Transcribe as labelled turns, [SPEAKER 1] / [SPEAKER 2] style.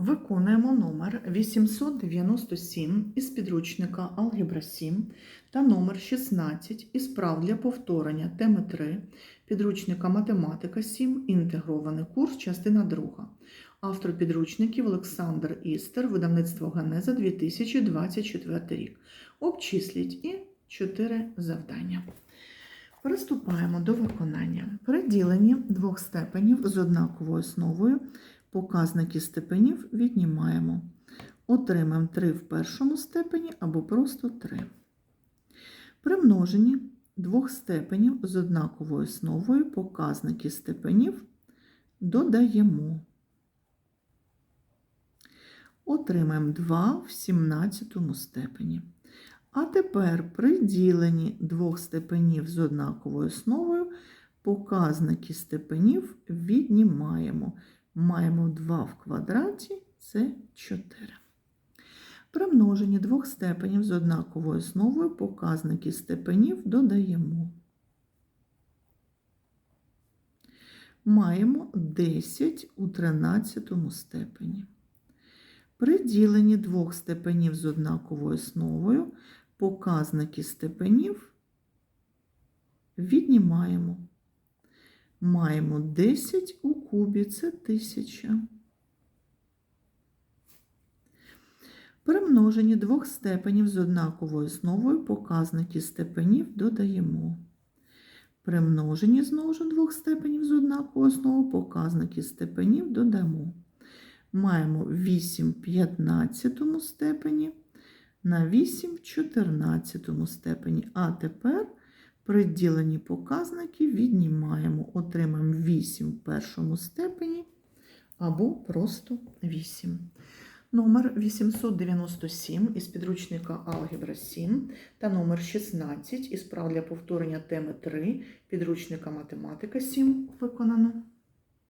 [SPEAKER 1] Виконуємо номер 897 із підручника Алгебра 7 та номер 16 із прав для повторення теми 3 підручника Математика 7, інтегрований курс, частина 2. Автор підручників Олександр Істер, видавництво Генеза 2024 рік. Обчисліть і 4 завдання. Приступаємо до виконання. При діленні двох степенів з однаковою основою показники степенів віднімаємо. Отримаємо 3 в першому степені або просто 3. При множенні двох степенів з однаковою основою показники степенів додаємо. Отримаємо 2 в 17 степені. А тепер при діленні двох степенів з однаковою основою показники степенів віднімаємо. Маємо 2 в квадраті це 4. При множенні двох степенів з однаковою основою показники степенів додаємо. Маємо 10 у 13 степені. При діленні двох степенів з однаковою основою показники степенів віднімаємо. Маємо 10 у кубі, це 1000. При множенні двох степенів з однаковою основою показники степенів додаємо. При множенні знову двох степенів з однаковою основою показники степенів додамо. Маємо 8 в 15 степені на 8 в 14 степені. А тепер при діленні показники віднімаємо, отримаємо 8 в першому степені або просто 8. Номер 897 із підручника Алгебра 7 та номер 16 із прав для повторення теми 3 підручника Математика 7 виконано.